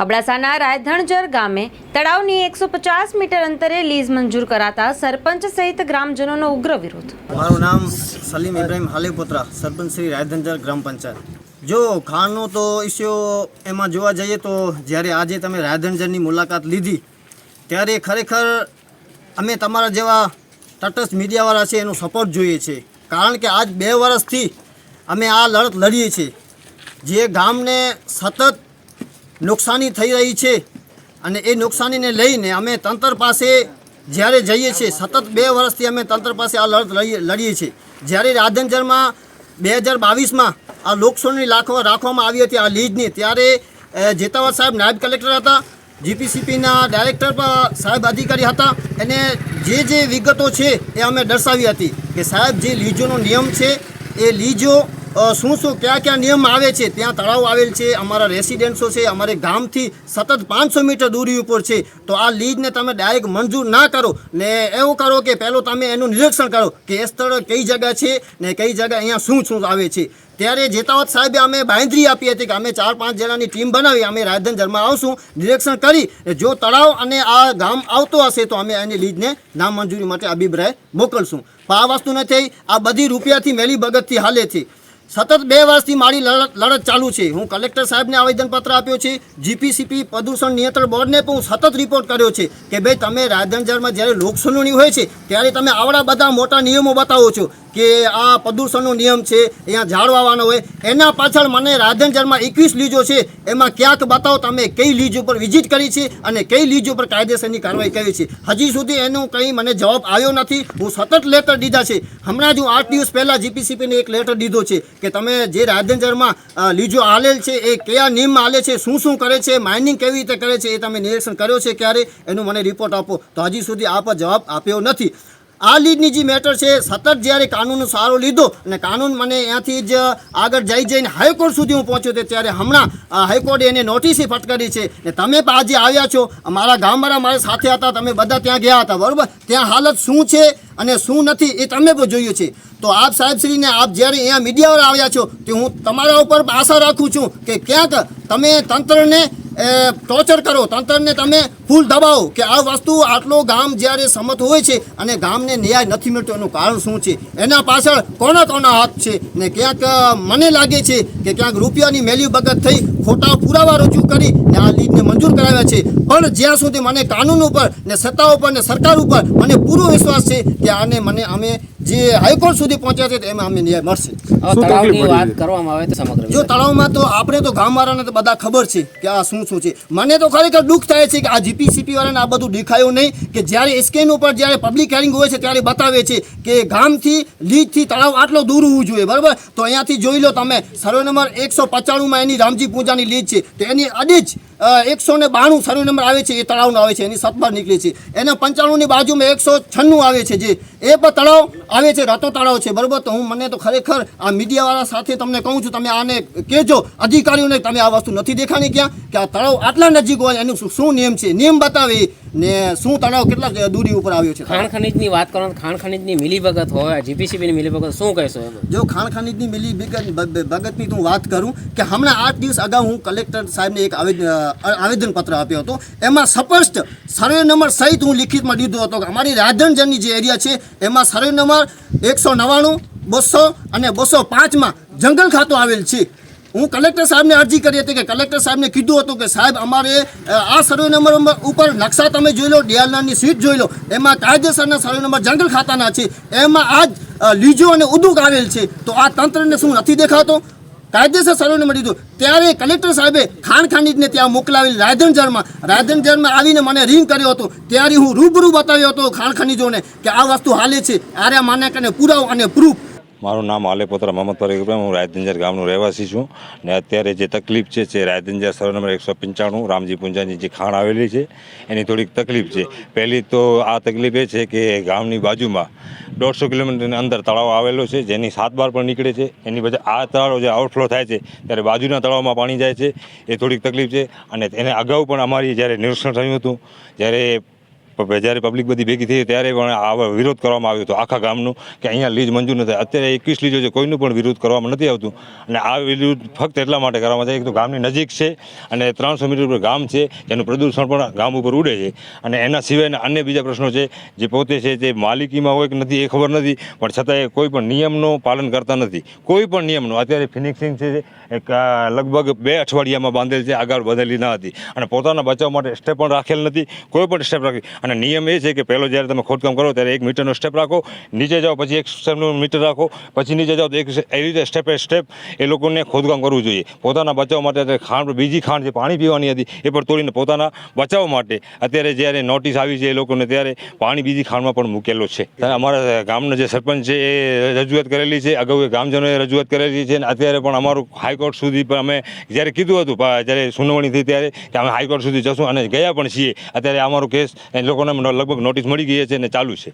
અબડાસાના રાયધણજર ગામે તળાવની એકસો પચાસ મીટર અંતરે લીઝ મંજૂર કરાતા સરપંચ સહિત ગ્રામજનોનો ઉગ્ર વિરોધ. મારું નામ સલીમ ઇબ્રાહિમ હાલેપોત્રા, સરપંચ શ્રી રાયધણજર ગ્રામ પંચાયત. જો ખાણનો તો ઇસ્યુ એમાં જોવા જઈએ તો જ્યારે આજે તમે રાયધણજરની મુલાકાત લીધી, ત્યારે ખરેખર અમે તમારા જેવા તટસ્થ મીડિયાવાળા છે, એનો સપોર્ટ જોઈએ છે. કારણ કે આજ બે વર્ષથી અમે આ લડત લડીએ છીએ. જે ગામને સતત નુકસાની થઈ રહી છે અને એ નુકસાનીને લઈને અમે તંત્ર પાસે જ્યારે જઈએ છીએ, સતત બે વર્ષથી અમે તંત્ર પાસે આ લડત લડીએ છીએ. જ્યારે રાધનજરમાં બે હજાર બાવીસમાં આ લોકસોની રાખવા રાખવામાં આવી હતી આ લીજની ત્યારે જેતાવર સાહેબ નાયબ કલેક્ટર હતા, જીપીસીપીના ડાયરેક્ટર સાહેબ અધિકારી હતા, એને જે જે વિગતો છે એ અમે દર્શાવી હતી કે સાહેબ જે લીજોનો નિયમ છે, એ લીજો શું શું કયા કયા નિયમ આવે છે? ત્યાં તળાવ આવેલ છે, અમારા રેસિડેન્સો છે, અમારે ગામથી સતત પાંચસો મીટર દૂરી ઉપર છે. તો આ લીજને તમે ડાયરેક્ટ મંજૂર ના કરો. ને એવું કરો કે પહેલું તમે એનું નિરીક્ષણ કરો કે એ સ્થળ કઈ જગ્યા છે ને કઈ જગ્યા અહીંયા શું શું આવે છે. ત્યારે જેતાવત સાહેબે અમે બાંધરી આપી હતી કે અમે ચાર પાંચ જણાની ટીમ બનાવી, અમે રાજધાન જળમાં આવશું, નિરીક્ષણ કરી. જો તળાવ અને આ ગામ આવતો હશે તો અમે એની લીજને નામંજૂરી માટે અભિપ્રાય મોકલશું. પણ આ વસ્તુ નથી આ બધી રૂપિયાથી મેલી બગતથી છે. સતત બે વર્ષથી મારી લડત ચાલુ છે. હું કલેક્ટર સાહેબને આવેદનપત્ર આપ્યો છે. જીપીસીપી પ્રદૂષણ નિયંત્રણ બોર્ડને પણ હું સતત રિપોર્ટ કર્યો છે કે ભાઈ તમે રાધનજરમાં જ્યારે લોકસુનાવણી હોય છે, ત્યારે તમે આવડા બધા મોટા નિયમો બતાવો છો. કે આ પ્રદૂષણનો નિયમ છે, અહીંયા જાળવાવાનો હોય. એના પાછળ મને રાધનજરમાં એકવીસ લીજો છે. એમાં ક્યાંક બતાવો તમે કઈ લીજ ઉપર વિઝિટ કરી છે અને કઈ લીજ ઉપર કાયદેસરની કાર્યવાહી કરી છે. હજી સુધી એનો કંઈ મને જવાબ આવ્યો નથી. હું સતત લેટર દીધા છે. હમણાં જ હું આઠ દિવસ પહેલાં જીપીસીપીને એક લેટર દીધો છે કે તમે જે રાધનજરમાં લીજો હાલેલ છે, એ કયા નિયમમાં હાલે છે, શું શું કરે છે, માઇનિંગ કેવી રીતે કરે છે એ તમે નિરીક્ષણ કર્યો છે ક્યારે? એનું મને રિપોર્ટ આપો. તો હજી સુધી આ પર જવાબ આપ્યો નથી. આ લીડની જે મેટર છે, સતત જ્યારે કાનૂનનો સહારો લીધો અને કાનૂન મને ત્યાંથી જ આગળ જઈ જઈને હાઈકોર્ટ સુધી હું પહોંચ્યો તે ત્યારે હમણાં હાઈકોર્ટે એને નોટિસે ફટકારી છે ને તમે પણ આજે આવ્યા છો મારા ગામવાળા મારા સાથે હતા, તમે બધા ત્યાં ગયા હતા, બરાબર? ત્યાં હાલત શું છે અને શું નથી એ તમે પણ જોયું છે. તો આપ સાહેબશ્રીને આપ જ્યારે અહીંયા મીડિયાવાળા આવ્યા છો, તે હું તમારા ઉપર આશા રાખું છું કે ક્યાંક તમે તંત્રને ટોર્ચર કરો, તંત્રને તમે ફૂલ દબાવો કે આ વસ્તુ આટલો ગામ જ્યારે સમત હોય છે અને ગામને ન્યાય નથી મળતો, એનું કારણ શું છે? એના પાછળ કોના કોના હાથ છે? ને ક્યાંક મને લાગે છે કે ક્યાંક રૂપિયાની મેલ્યુ બગત થઈ ખોટા પુરાવા રજૂ કરી ને આ લીડને મંજૂર કરાવ્યા છે. પણ જ્યાં સુધી મને કાનૂન ઉપર ને સત્તા ઉપર ને સરકાર ઉપર મને પૂરો વિશ્વાસ છે કે આને મને અમે જે હાઈકોર્ટ સુધી પહોંચ્યા છે એમાં અમને ન્યાય મળશે. તળાવની વાત કરવામાં આવે તો સમગ્ર જો તળાવમાં તો આપણે તો ગામવાળાને તો બધા ખબર છે કે આ શું શું છે. મને તો ખરેખર દુઃખ થાય છે કે આ જીપીસીપી વાળાને આ બધું દેખાયું નહીં કે જ્યારે સ્કેન ઉપર જ્યારે પબ્લિક હેરિંગ હોય છે ત્યારે બતાવે છે કે ગામથી લીજથી તળાવ આટલો દૂર હોવું જોઈએ બરાબર? તો અહીંયાથી જોઈ લો તમે સર્વે નંબર એકસો પચાણુંમાં એની રામજી પૂજાની લીજ છે. તો એની અડીજ એકસો ને બાણું સર્વે નંબર આવે છે એ તળાવનો આવે છે એની સતબાર નીકળે છે. એના પંચાણુંની બાજુમાં એકસો છન્નું આવે છે જે. એ પણ તળાવ આવે છે રાતો તળાવ છે, બરાબર? તો હું, મને તો ખરેખર આ મીડિયાવાળા સાથે તમને કહું છું, તમે આને કહેજો. અધિકારીઓને તમે આ વસ્તુ નથી દેખાણી ક્યાં? કે આ તળાવ આટલા નજીક હોય, એનું શું નિયમ છે? નિયમ બતાવે. ને શું તળાવ કેટલા દૂરી ઉપર આવ્યો છે? ખાણ ખનીજની વાત કરો ખાણ ખનીજની મિલીભગત હોય જીપીસીબીની મિલીભગત શું કહેશો જો ખાણ ખનીજની મિલી ભગત ભગતની હું વાત કરું કે હમણાં આઠ દિવસ અગાઉ હું કલેક્ટર સાહેબને એક આવેદન આવેદનપત્ર આપ્યો હતો. એમાં સ્પષ્ટ સર્વે નંબર સહિત હું લિખિતમાં દીધો હતો કે અમારી રાધનજનની જે એરિયા છે એમાં સર્વે નંબર એકસો નવ્વાણું બસો અને બસો પાંચમાં જંગલ ખાતું આવેલ છે. હું કલેક્ટર સાહેબને અરજી કરી હતી કે કલેક્ટર સાહેબને કીધું હતું કે સાહેબ, અમારે આ સર્વે નંબર ઉપર નકશા તમે જોઈ લો, ડીઆરનારની સીટ જોઈ લો, એમાં કાયદેસરના સર્વે નંબર જંગલ ખાતાના છે, એમાં આ લીજો અને ઉદ્યોગ આવેલ છે. તો આ તંત્રને શું નથી દેખાતો? કાયદેસર સર્વે નંબર દીધો ત્યારે કલેક્ટર સાહેબે ખાણ ખાનીજને ત્યાં મોકલાવેલી રાયધનજરમાં રાયધનજરમાં આવીને મને રિંગ કર્યો હતો. ત્યારે હું રૂબરૂ બતાવ્યો હતો ખાણ કે આ વસ્તુ હાલે છે. આરે માને કને પુરાવો અને પ્રૂફ મારું નામ આલેપોત્રા મહમદ ફરીક હું રાયદંજર ગામનો રહેવાસી છું ને અત્યારે જે તકલીફ છે, જે રાયદંજર સર નંબર એકસો પંચાણું, રામજી પૂંજાની જે ખાણ આવેલી છે, એની થોડીક તકલીફ છે. પહેલી તો આ તકલીફ એ છે કે ગામની બાજુમાં દોઢસો કિલોમીટરની અંદર તળાવ આવેલો છે, જેની સાત બાર પણ નીકળે છે. એની પછી આ તળાવ જે આઉટફ્લો થાય છે, ત્યારે બાજુના તળાવમાં પાણી જાય છે, એ થોડીક તકલીફ છે. અને એને અગાઉ પણ અમારી જ્યારે નિરીક્ષણ થયું હતું, જ્યારે જ્યારે પબ્લિક બધી ભેગી થઈ ત્યારે પણ આ વિરોધ કરવામાં આવ્યો હતો. આખા ગામનો કે અહીંયા લીજ મંજૂર નથી. અત્યારે એકવીસ લીજો છે, કોઈનું પણ વિરોધ કરવામાં નથી આવતું. અને આ વિરોધ ફક્ત એટલા માટે કરવામાં આવે છે એક તો ગામની નજીક છે અને ત્રણસો મીટર ઉપર ગામ છે જેનું પ્રદૂષણ પણ ગામ ઉપર ઉડે છે. અને એના સિવાયના અન્ય બીજા પ્રશ્નો છે, જે પોતે છે તે માલિકીમાં હોય કે નથી એ ખબર નથી, પણ છતાંય કોઈ પણ નિયમનું પાલન કરતા નથી. કોઈ પણ નિયમનું. અત્યારે ફિનિક્સિંગ છે, એક લગભગ બે અઠવાડિયામાં બાંધેલ છે, આગળ વધેલી ન હતી. અને પોતાના બચાવ માટે સ્ટેપ પણ રાખેલ નથી. કોઈ પણ સ્ટેપ રાખી. અને નિયમ એ છે કે પહેલો જ્યારે તમે ખોદકામ કરો ત્યારે એક મીટરનો સ્ટેપ રાખો, નીચે જાઓ પછી એક સ્ટેપનો મીટર રાખો, પછી નીચે જાઓ તો એક એ રીતે સ્ટેપ એ સ્ટેપ એ લોકોને ખોદકામ કરવું જોઈએ. પોતાના બચાવ માટે ખાંડ બીજી ખાંડ જે પાણી પીવાની હતી એ પણ તોડીને પોતાના બચાવ માટે અત્યારે જ્યારે નોટિસ આવી છે એ લોકોને ત્યારે પાણી બીજી ખાંડમાં પણ મૂકેલો છે. અમારા ગામના જે સરપંચ છે એ રજૂઆત કરેલી છે, અગાઉ ગામજનોએ રજૂઆત કરેલી છે અને અત્યારે પણ અમારું હાઈકોર્ટ સુધી પણ અમે જ્યારે કીધું હતું જ્યારે સુનાવણી થઈ ત્યારે કે અમે હાઈકોર્ટ સુધી જશું અને ગયા પણ છીએ. અત્યારે અમારો કેસ લોકોને લગભગ નોટિસ મળી ગઈ છે અને ચાલુ છે.